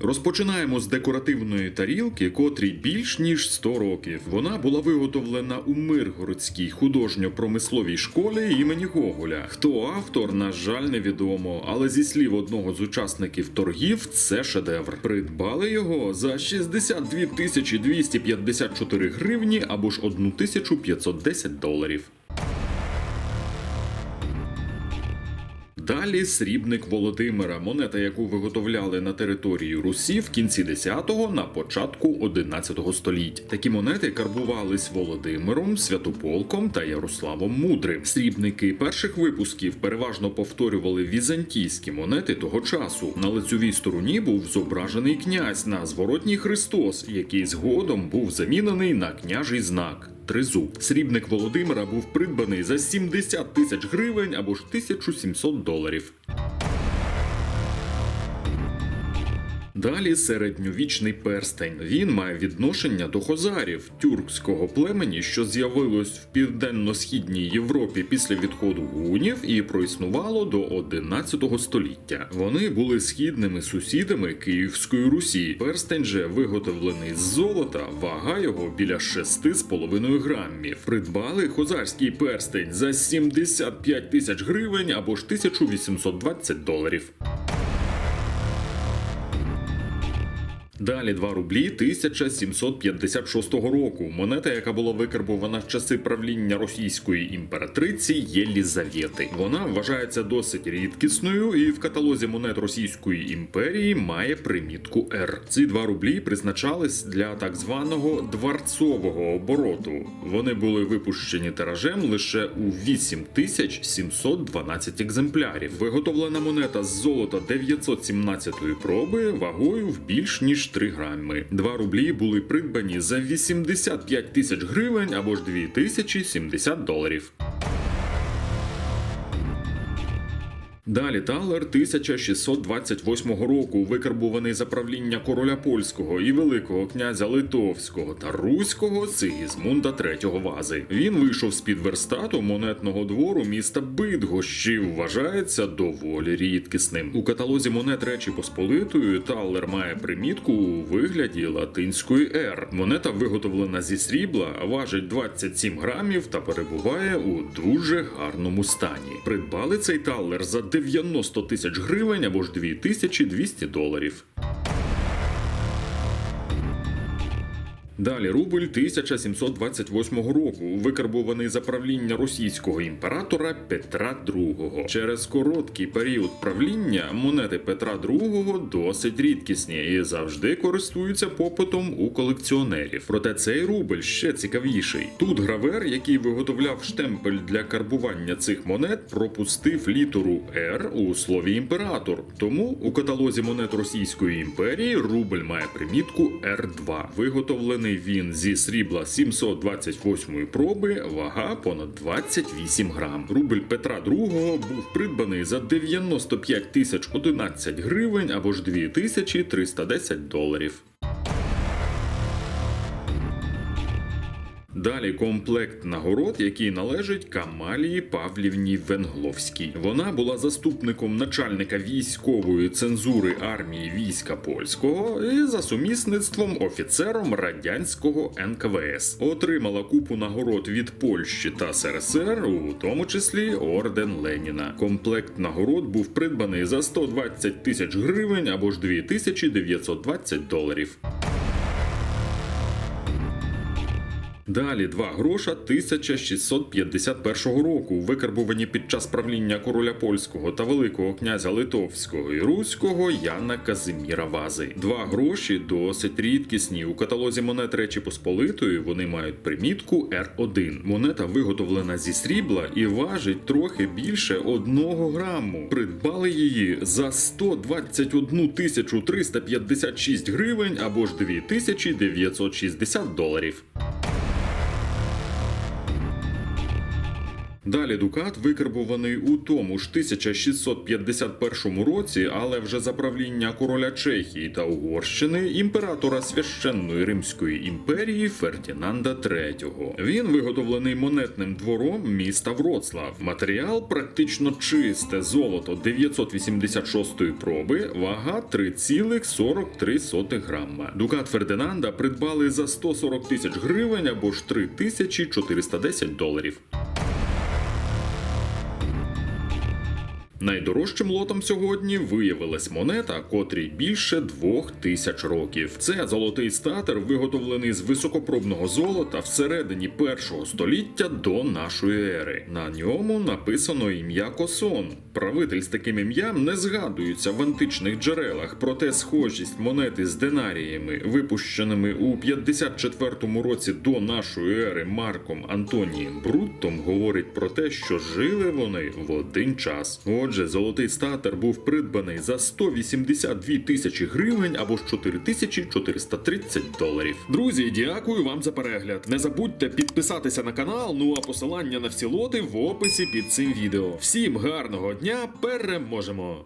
Розпочинаємо з декоративної тарілки, котрій більш ніж 100 років. Вона була виготовлена у Миргородській художньо-промисловій школі імені Гоголя. Хто автор, на жаль, невідомо, але зі слів одного з учасників торгів, це шедевр. Придбали його за 62 тисячі 254 гривні або ж 1510 доларів. Далі срібник Володимира, монета, яку виготовляли на території Русі в кінці 10-го на початку 11-го століть. Такі монети карбувались Володимиром, Святополком та Ярославом Мудрим. Срібники перших випусків переважно повторювали візантійські монети того часу. На лицьовій стороні був зображений князь на зворотній Христос, який згодом був замінений на княжий знак. Тризуб. Срібник Володимира був придбаний за 70 тисяч гривень або ж 1700 доларів. Далі середньовічний перстень. Він має відношення до хозарів тюркського племені, що з'явилось в південно-східній Європі після відходу гунів і проіснувало до 11 століття. Вони були східними сусідами Київської Русі. Перстень же виготовлений з золота, вага його біля 6,5 грамів. Придбали хозарський перстень за 75 тисяч гривень або ж 1820 доларів. Далі 2 рублі 1756 року. Монета, яка була викарбована в часи правління російської імператриці Єлізавети. Вона вважається досить рідкісною і в каталозі монет Російської імперії має примітку R. Ці 2 рублі призначались для так званого дворцового обороту. Вони були випущені тиражем лише у 8712 екземплярів. Виготовлена монета з золота 917 проби вагою в більш ніж 3 грами. 2 рублі були придбані за 85 тисяч гривень або ж 2070 доларів. Далі талер 1628 року, викарбуваний за правління короля польського і великого князя Литовського та Руського Сигізмунда III Вази. Він вийшов з під верстату монетного двору міста Бидгощі. Вважається доволі рідкісним. У каталозі монет Речі Посполитої талер має примітку у вигляді латинської «Р». Монета виготовлена зі срібла, важить 27 грамів та перебуває у дуже гарному стані. Придбали цей талер за 90 тисяч гривень або ж 2200 доларів. Далі рубль 1728 року, викарбований за правління російського імператора Петра II. Через короткий період правління монети Петра II досить рідкісні і завжди користуються попитом у колекціонерів. Проте цей рубль ще цікавіший. Тут гравер, який виготовляв штемпель для карбування цих монет, пропустив літеру R у слові імператор. Тому у каталозі монет Російської імперії рубль має примітку R2. Виготовлений він зі срібла 728 проби, вага понад 28 грам. Рубль Петра II був придбаний за 95 тисяч 11 гривень або ж 2310 доларів. Далі комплект нагород, який належить Камалії Павлівні Венгловській. Вона була заступником начальника військової цензури армії війська польського і за сумісництвом офіцером радянського НКВС. Отримала купу нагород від Польщі та СРСР, у тому числі орден Леніна. Комплект нагород був придбаний за 120 тисяч гривень або ж 2920 доларів. Далі два гроша 1651 року, викарбувані під час правління короля польського та великого князя Литовського і Руського Яна Казиміра Вази. Два гроші досить рідкісні. У каталозі монет Речі Посполитої вони мають примітку R1. Монета виготовлена зі срібла і важить трохи більше одного граму. Придбали її за 121 тисячу 356 гривень або ж 2960 доларів. Далі дукат викарбуваний у тому ж 1651 році, але вже за правління короля Чехії та Угорщини імператора священної Римської імперії Фердінанда III. Він виготовлений монетним двором міста Вроцлав. Матеріал практично чисте золото 986 проби, вага 3,43 грама. Дукат Фердинанда придбали за 140 тисяч гривень або ж 3410 доларів. Найдорожчим лотом сьогодні виявилась монета, котрій більше двох тисяч років. Це золотий статер, виготовлений з високопробного золота всередині першого століття до нашої ери. На ньому написано ім'я Косон. Правитель з таким ім'ям не згадується в античних джерелах, проте схожість монети з динаріями, випущеними у 54-му році до нашої ери Марком Антонієм Бруттом, говорить про те, що жили вони в один час. Отже, золотий статер був придбаний за 182 тисячі гривень або ж 4430 доларів. Друзі, дякую вам за перегляд. Не забудьте підписатися на канал. Ну а посилання на всі лоти в описі під цим відео. Всім гарного дня, переможемо!